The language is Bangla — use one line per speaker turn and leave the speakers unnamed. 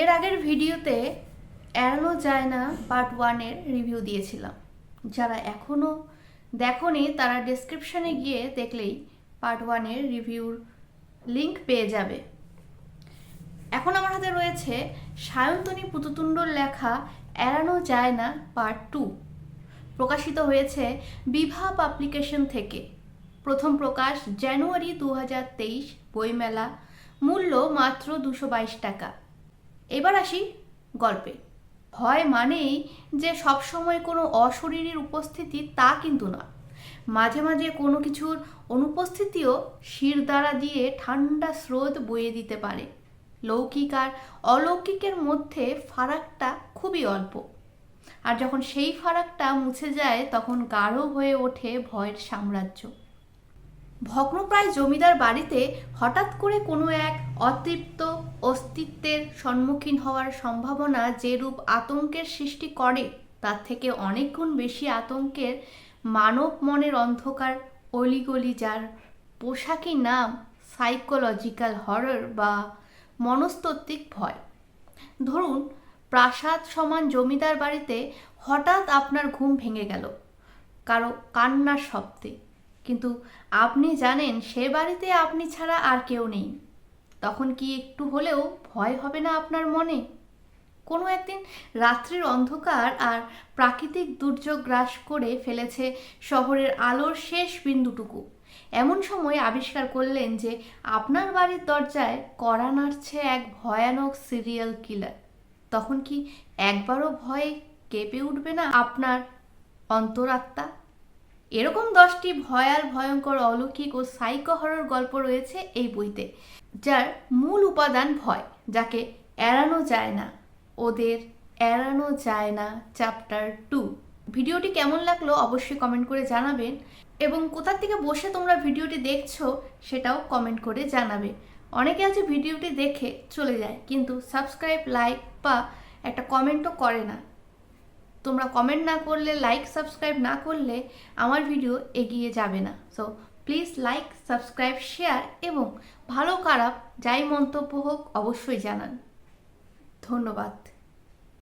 এর আগের ভিডিওতে এড়ানো যায় না পার্ট ওয়ানের রিভিউ দিয়েছিলাম। যারা এখনও দেখনি, তারা ডেসক্রিপশনে গিয়ে দেখলেই পার্ট ওয়ানের রিভিউর লিংক পেয়ে যাবে। এখন আমার হাতে রয়েছে সায়ন্তনী পুতুতুণ্ডর লেখা এড়ানো যায় না পার্ট টু প্রকাশিত হয়েছে বিভা পাবলিকেশন থেকে। প্রথম প্রকাশ জানুয়ারি দু হাজার তেইশ বইমেলা। মূল্য মাত্র দুশো বাইশ টাকা। এবার আসি গল্পে। ভয় মানেই যে সবসময় কোনো অশরীরীর উপস্থিতি তা কিন্তু না মাঝে মাঝে কোনো কিছুর অনুপস্থিতিও শির দ্বারা দিয়ে ঠান্ডা স্রোত বয়ে দিতে পারে। লৌকিক আর অলৌকিকের মধ্যে ফারাকটা খুবই অল্প। আর যখন সেই ফারাকটা মুছে যায়, তখন গাঢ় হয়ে ওঠে ভয়ের সাম্রাজ্য। ভগ্নপ্রায় জমিদার বাড়িতে হঠাৎ করে কোনো এক অতৃপ্ত অস্তিত্বের সম্মুখীন হওয়ার সম্ভাবনা যে রূপ আতঙ্কের সৃষ্টি করে, তার থেকে অনেক গুণ বেশি আতঙ্কের মানব মনের অন্ধকার, অলিগলি যার পোশাকি নাম সাইকোলজিক্যাল হরর বা মনস্তত্ত্বিক ভয়। ধরুন, প্রাসাদ সমান জমিদার বাড়িতে হঠাৎ আপনার ঘুম ভেঙে গেল, কারও কান্নার শব্দে। কিন্তু আপনি জানেন, সে বাড়িতে আপনি ছাড়া আর কেউ নেই। তখন কি একটু হলেও ভয় হবে না আপনার মনে? কোনো একদিন রাত্রির অন্ধকার আর প্রাকৃতিক দুর্যোগ গ্রাস করে ফেলেছে শহরের আলোর শেষ বিন্দুটুকু। এমন সময় আবিষ্কার করলেন যে আপনার বাড়ির দরজায় কড়া নাড়ছে এক ভয়ানক সিরিয়াল কিলার। তখন কি একবারও ভয়ে কেঁপে উঠবে না আপনার অন্তরাত্মা? এরকম দশটি ভয়াল, ভয়ঙ্কর, অলৌকিক ও সাইকো হরর গল্প রয়েছে এই বইতে, যার মূল উপাদান ভয়, যাকে এড়ানো যায় না। ওদের এড়ানো যায় না চ্যাপ্টার টু ভিডিওটি কেমন লাগল অবশ্যই কমেন্ট করে জানাবেন এবং কোথা থেকে বসে তোমরা ভিডিওটি দেখছ সেটাও কমেন্ট করে জানাবে। অনেকে আছে ভিডিওটি দেখে চলে যায়, কিন্তু সাবস্ক্রাইব লাইক বা একটা কমেন্টও করে না। তোমরা কমেন্ট না করলে লাইক সাবস্ক্রাইব না করলে আমার ভিডিও এগিয়ে যাবে না। So please like subscribe share এবং ভালো খারাপ যাই মন্তব্য হোক অবশ্যই জানান। ধন্যবাদ।